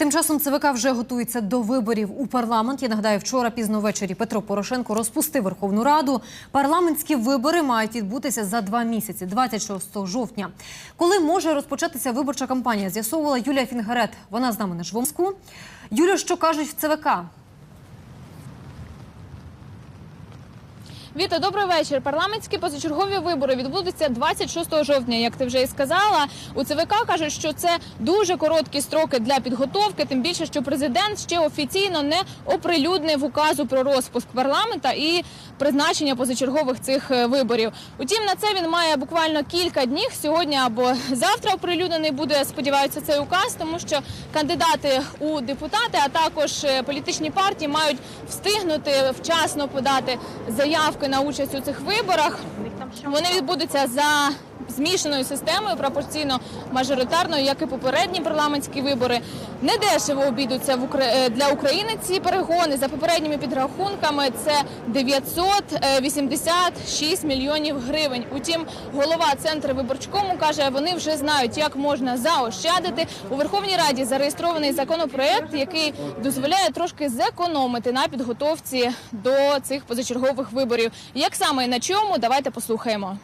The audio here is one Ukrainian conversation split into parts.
Тим часом ЦВК вже готується до виборів у парламент. Я нагадаю, вчора пізно ввечері Петро Порошенко розпустив Верховну Раду. Парламентські вибори мають відбутися за два місяці, 26 жовтня. Коли може розпочатися виборча кампанія, з'ясовувала Юлія Фінгарет. Вона з нами на Жвомську. Юля, що кажуть в ЦВК? Віта, добрий вечір. Парламентські позачергові вибори відбудуться 26 жовтня. Як ти вже і сказала, у ЦВК кажуть, що це дуже короткі строки для підготовки. Тим більше, що президент ще офіційно не оприлюднив указу про розпуск парламента і призначення позачергових цих е, виборів. Утім, на це він має буквально кілька днів. Сьогодні або завтра оприлюднений буде. Сподіваються, цей указ, тому що кандидати у депутати, а також е, політичні партії мають встигнути вчасно подати заявки на участь у цих виборах. Вони відбудуться за змішаною системою пропорційно мажоритарною, як і попередні парламентські вибори. Недешево обійдуться е, для України ці перегони. За попередніми підрахунками це 986 мільйонів гривень. Утім, голова центру виборчкому каже, вони вже знають, як можна заощадити. У Верховній Раді зареєстрований законопроект, який дозволяє трошки зекономити на підготовці до цих позачергових виборів. Як саме і на чому, давайте послухаємо.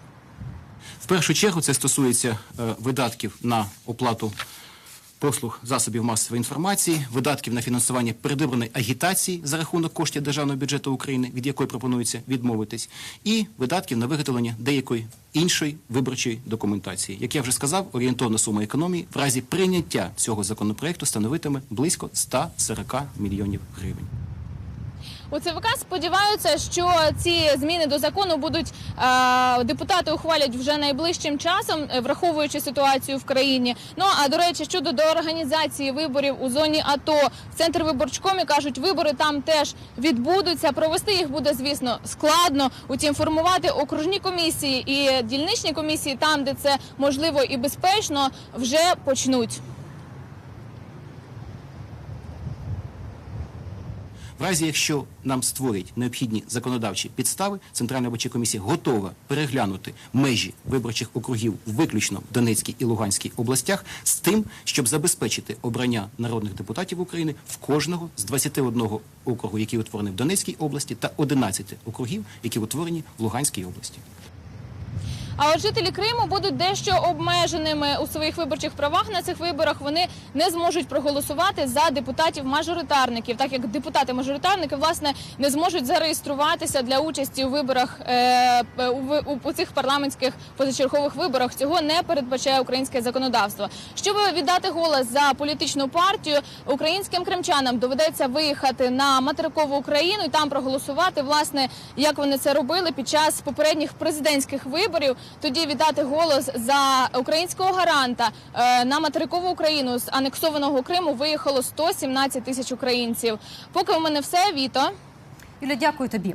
В першу чергу це стосується е, видатків на оплату послуг засобів масової інформації, видатків на фінансування передвиборної агітації за рахунок коштів державного бюджету України, від якої пропонується відмовитись, і видатків на виготовлення деякої іншої виборчої документації. Як я вже сказав, орієнтовна сума економії в разі прийняття цього законопроекту становитиме близько 140 мільйонів гривень. У ЦВК сподіваються, що ці зміни до закону будуть е, депутати ухвалять вже найближчим часом, е, враховуючи ситуацію в країні. Ну а до речі, щодо до організації виборів у зоні АТО, в центр виборчкомі кажуть, вибори там теж відбудуться. Провести їх буде, звісно, складно. Утім, формувати окружні комісії і дільничні комісії там, де це можливо і безпечно, вже почнуть. В разі, якщо нам створять необхідні законодавчі підстави, Центральна виборча комісія готова переглянути межі виборчих округів виключно в Донецькій і Луганській областях з тим, щоб забезпечити обрання народних депутатів України в кожного з 21 округу, які утворені в Донецькій області, та 11 округів, які утворені в Луганській області. А жителі Криму будуть дещо обмеженими у своїх виборчих правах на цих виборах. Вони не зможуть проголосувати за депутатів-мажоритарників, так як депутати-мажоритарники власне не зможуть зареєструватися для участі у виборах е, у, у цих парламентських позачергових виборах. Цього не передбачає українське законодавство. Щоб віддати голос за політичну партію, українським кримчанам доведеться виїхати на материкову Україну і там проголосувати, власне, як вони це робили під час попередніх президентських виборів. Тоді віддати голос за українського гаранта е, на материкову Україну з анексованого Криму виїхало 117 тисяч українців. Поки у мене все, Віто. Юля, дякую тобі.